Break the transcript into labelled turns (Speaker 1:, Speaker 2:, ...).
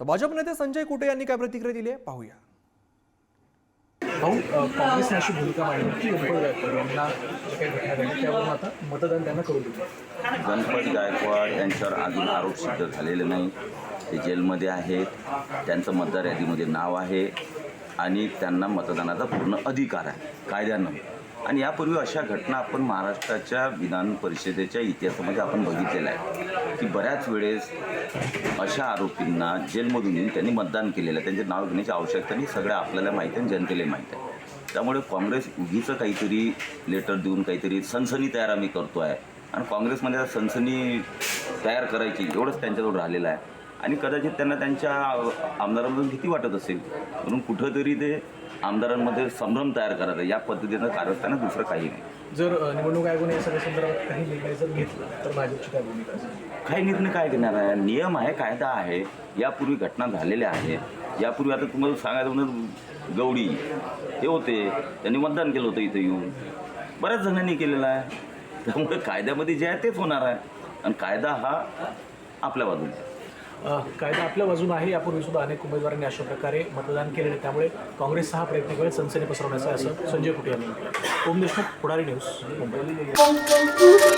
Speaker 1: तर भाजप नेते संजय कुटे यांनी काय प्रतिक्रिया दिली आहे? पाहूया.
Speaker 2: भाऊ अ, काँग्रेसने अशी भूमिका मांडली की गणपत गायकवाड यांना जे काही घटना घडली त्यावरून आता मतदान त्यांना करू देतो
Speaker 3: गणपत गायकवाड यांच्यावर अजून आरोप सिद्ध झालेले नाही. ते जेलमध्ये आहेत. त्यांचं मतदार यादीमध्ये नाव आहे. आणि त्यांना मतदानाचा पूर्ण अधिकार आहे. कायद्यानं. आणि यापूर्वी अशा घटना आपण महाराष्ट्राच्या विधान परिषदेच्या इतिहासामध्ये आपण बघितलेलं आहे की बऱ्याच वेळेस अशा आरोपींना जेलमधून येऊन त्यांनी मतदान केलेलं आहे. त्यांचे नाव घेण्याची आवश्यकता नाही. सगळं आपल्याला माहिती आहे आणि जनतेला माहीत आहे. त्यामुळे काँग्रेस उगीचं काहीतरी लेटर देऊन काहीतरी सनसनी तयार आम्ही करतो आहे आणि काँग्रेसमध्ये आता सनसनी तयार करायची एवढंच त्यांच्याजवळ राहिलेलं आहे. आणि कदाचित त्यांना त्यांच्या आमदारांमधून भीती वाटत असेल. म्हणून कुठंतरी ते आमदारांमध्ये संभ्रम तयार करायचा या पद्धतीनं कारस्थानं दुसरं काही नाही.
Speaker 2: जर निवडणूक आयोगाने या सगळ्या संदर्भात काही निर्णय जर घेतला तर भाजपची काय भूमिका
Speaker 3: काही निर्णय काय घेणार आहे? नियम आहे कायदा आहे. यापूर्वी घटना झालेल्या आहेत. यापूर्वी आता तुम्हाला सांगायचं म्हणून गवडी ते होते. त्यांनी मतदान केलं होतं इथं येऊन. बऱ्याच जणांनी केलेलं आहे. त्यामुळे कायद्यामध्ये जे आहे तेच होणार आहे. आणि कायदा हा आपल्या बाजूने आहे.
Speaker 2: अ, कायदा आपल्या बाजून आहे. यापूर्वी सुद्धा अनेक उमेदवारांनी अशा प्रकारे मतदान केलेले त्यामुळे काँग्रेसचा हा प्रयत्न करेल सनसनी पसरवण्याचा असं संजय कुटे यांनी ओम देशमुख पुढारी न्यूज मुंबई.